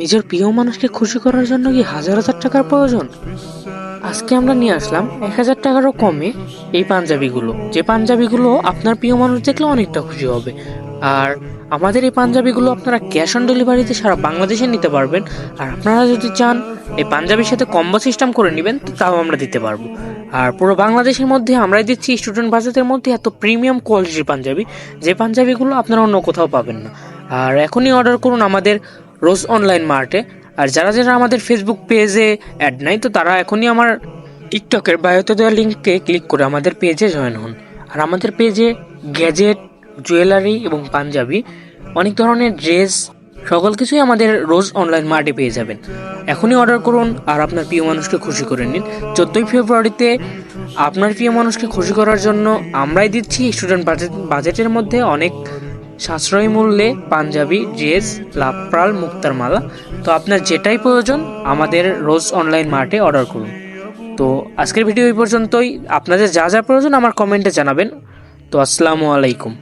নিজের প্রিয় মানুষকে খুশি করার জন্য কি হাজার হাজার টাকার প্রয়োজন? আজকে আমরা নিয়ে আসলাম এক হাজার টাকারও কমে এই পাঞ্জাবিগুলো। যে পাঞ্জাবিগুলো আপনার প্রিয় মানুষ দেখলে অনেকটা খুশি হবে। আর আমাদের এই পাঞ্জাবিগুলো আপনারা ক্যাশ অন ডেলিভারিতে সারা বাংলাদেশে নিতে পারবেন। আর আপনারা যদি চান এই পাঞ্জাবির সাথে কম্বো সিস্টেম করে নেবেন, তো তাও আমরা দিতে পারব। আর পুরো বাংলাদেশের মধ্যে আমরাই দিচ্ছি স্টুডেন্ট বাজেটের মধ্যে এত প্রিমিয়াম কোয়ালিটির পাঞ্জাবি, যে পাঞ্জাবিগুলো আপনারা অন্য কোথাও পাবেন না। আর এখনই অর্ডার করুন আমাদের রোজ অনলাইন মার্টে। আর যারা যারা আমাদের ফেসবুক পেজে অ্যাড নাই, তো তারা এখনই আমার টিকটকের বায়োতে দেওয়া লিঙ্কে ক্লিক করে আমাদের পেজে জয়েন হন। আর আমাদের পেজে গ্যাজেট জুয়েলারি এবং পাঞ্জাবি, অনেক ধরনের ড্রেস সকল কিছুই আমাদের রোজ অনলাইন মার্টে পেয়ে যাবেন। এখনই অর্ডার করুন আর আপনার প্রিয় মানুষকে খুশি করে নিন। চোদ্দোই ফেব্রুয়ারিতে আপনার প্রিয় মানুষকে খুশি করার জন্য আমরাই দিচ্ছি স্টুডেন্ট বাজেট বাজেটের মধ্যে অনেক সাশ্রয়ী মূল্যে পাঞ্জাবি, ড্রেস লাপ্রাল মুক্তার মালা। তো আপনার যেটাই প্রয়োজন, আমাদের রোজ অনলাইন মার্টে অর্ডার করুন। তো আজকের ভিডিও এই পর্যন্তই। আপনাদের যা যা প্রয়োজন আমার কমেন্টে জানাবেন। তো আসসালামু আলাইকুম।